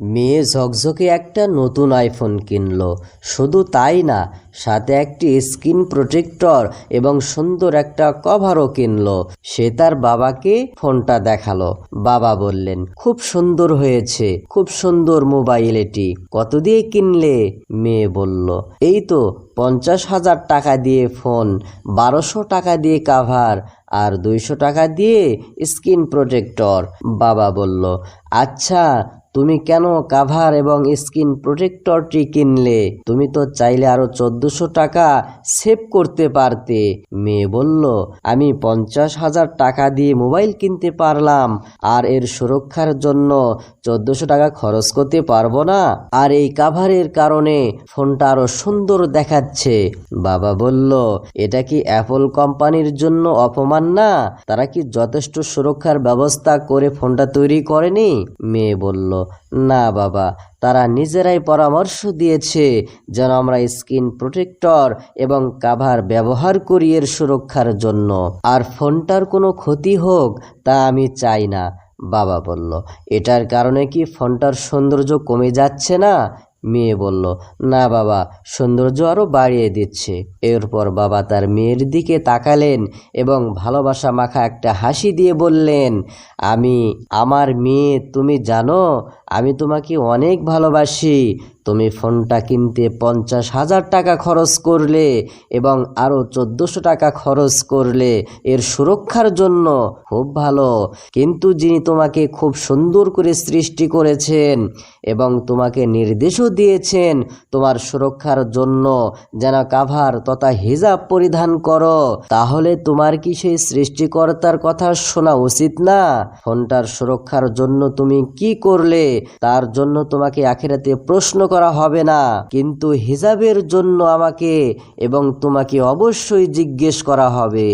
মেয়ে ঝকঝকে একটা নতুন আইফোন কিনলো। শুধু তাই না, সাথে একটি স্ক্রিন প্রোটেক্টর এবং সুন্দর একটা কভারও কিনলো। সে তার বাবাকে ফোনটা দেখাল। বাবা বললেন, খুব সুন্দর হয়েছে, খুব সুন্দর মোবাইল এটি। কত দিয়ে কিনলে? মেয়ে বলল, এই তো পঞ্চাশ হাজার টাকা দিয়ে ফোন, বারোশো টাকা দিয়ে কাভার আর দুইশো টাকা দিয়ে স্ক্রিন প্রোটেক্টর। বাবা বলল আচ্ছা তুমি কেন কাভার এবং স্কিন প্রোটেক্টরটি কিনলে? তুমি তো চাইলে আরও চোদ্দশো টাকা সেভ করতে পারতে। মেয়ে বলল, আমি পঞ্চাশ হাজার টাকা দিয়ে মোবাইল কিনতে পারলাম, আর এর সুরক্ষার জন্য চোদ্দশো টাকা খরচ করতে পারব না। আর এই কাভারের কারণে ফোনটা আরও সুন্দর দেখাচ্ছে। বাবা বলল, এটা কি অ্যাপল কোম্পানির জন্য অপমান না? তারা কি যথেষ্ট সুরক্ষার ব্যবস্থা করে ফোনটা তৈরি করেনি? মেয়ে বলল, না বাবা, তারা নিজেরাই পরামর্শ দিয়েছে যেন আমরা স্ক্রিন প্রোটেক্টর এবং কাভার ব্যবহার করি এর সুরক্ষার জন্য। আর ফোনটার কোনো ক্ষতি হোক তা আমি চাই না। বাবা বলল, এটার কারণে কি ফোনটার সৌন্দর্য কমে যাচ্ছে না? মেয়ে বলল, না বাবা, সৌন্দর্য আরও বাড়িয়ে দিচ্ছে। এরপর বাবা তার মেয়ের দিকে তাকালেন এবং ভালোবাসা মাখা একটা হাসি দিয়ে বললেন, আমি, আমার মেয়ে, তুমি জানো, আমি তোমাকে অনেক ভালোবাসি। তুমি ফোনটা কিনতে পঞ্চাশ হাজার টাকা খরচ করলে এবং আরও চোদ্দোশো টাকা খরচ করলে এর সুরক্ষার জন্য খুব ভালো। কিন্তু যিনি তোমাকে খুব সুন্দর করে সৃষ্টি করেছেন এবং তোমাকে নির্দেশও দিয়েছেন, তোমার সুরক্ষার জন্য যেন কাভার তথা হিজাব পরিধান করো, তাহলে তোমার কি সেই সৃষ্টিকর্তার কথা শোনা উচিত না? ফোনটার সুরক্ষার জন্য তুমি কি করলে? তার জন্য তোমাকে আখেরাতে প্রশ্ন করা হবে না। কিন্তু হিজাবের জন্য আমাকে এবং তোমাকে অবশ্যই জিজ্ঞেস করা হবে।